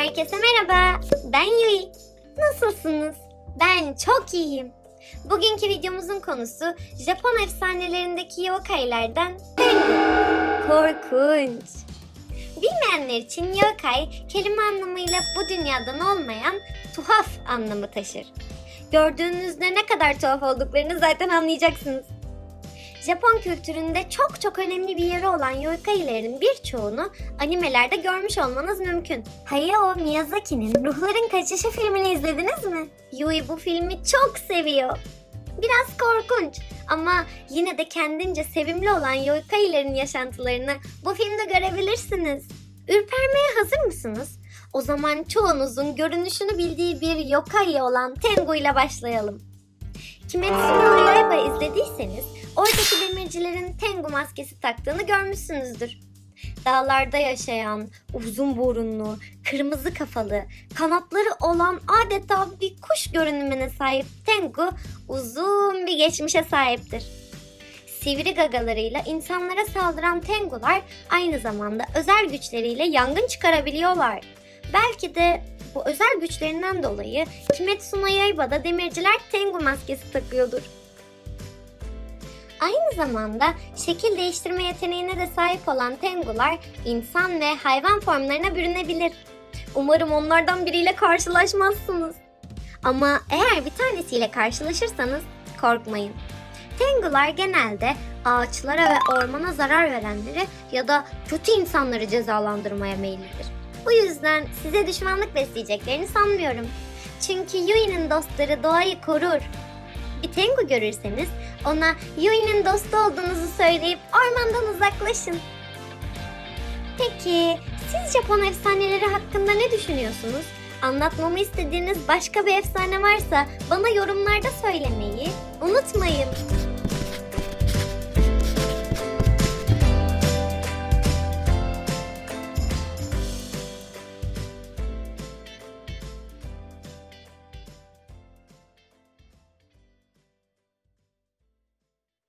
Herkese merhaba. Ben Yui. Nasılsınız? Ben çok iyiyim. Bugünkü videomuzun konusu Japon efsanelerindeki yokailerden Tengu. Korkunç. Bilmeyenler için yokai kelime anlamıyla bu dünyadan olmayan tuhaf anlamı taşır. Gördüğünüzde ne kadar tuhaf olduklarını zaten anlayacaksınız. Japon kültüründe çok çok önemli bir yeri olan yoikailerin birçoğunu animelerde görmüş olmanız mümkün. Hayao Miyazaki'nin Ruhların Kaçışı filmini izlediniz mi? Yui bu filmi çok seviyor. Biraz korkunç ama yine de kendince sevimli olan yoikailerin yaşantılarını bu filmde görebilirsiniz. Ürpermeye hazır mısınız? O zaman çoğunuzun görünüşünü bildiği bir yokai olan Tengu ile başlayalım. Kimetsu no Yaiba izlediyseniz oradaki demircilerin Tengu maskesi taktığını görmüşsünüzdür. Dağlarda yaşayan, uzun burunlu, kırmızı kafalı, kanatları olan adeta bir kuş görünümüne sahip Tengu uzun bir geçmişe sahiptir. Sivri gagalarıyla insanlara saldıran Tengular aynı zamanda özel güçleriyle yangın çıkarabiliyorlar. Belki de bu özel güçlerinden dolayı Kimetsu no Yaiba'da demirciler Tengu maskesi takıyordur. Aynı zamanda şekil değiştirme yeteneğine de sahip olan Tengular insan ve hayvan formlarına bürünebilir. Umarım onlardan biriyle karşılaşmazsınız. Ama eğer bir tanesiyle karşılaşırsanız korkmayın. Tengular genelde ağaçlara ve ormana zarar verenleri ya da kötü insanları cezalandırmaya meyillidir. Bu yüzden size düşmanlık besleyeceklerini sanmıyorum. Çünkü Yui'nin dostları doğayı korur. Bir Tengu görürseniz ona Yui'nin dostu olduğunuzu söyleyip ormandan uzaklaşın. Peki siz Japon efsaneleri hakkında ne düşünüyorsunuz? Anlatmamı istediğiniz başka bir efsane varsa bana yorumlarda söylemeyi unutmayın.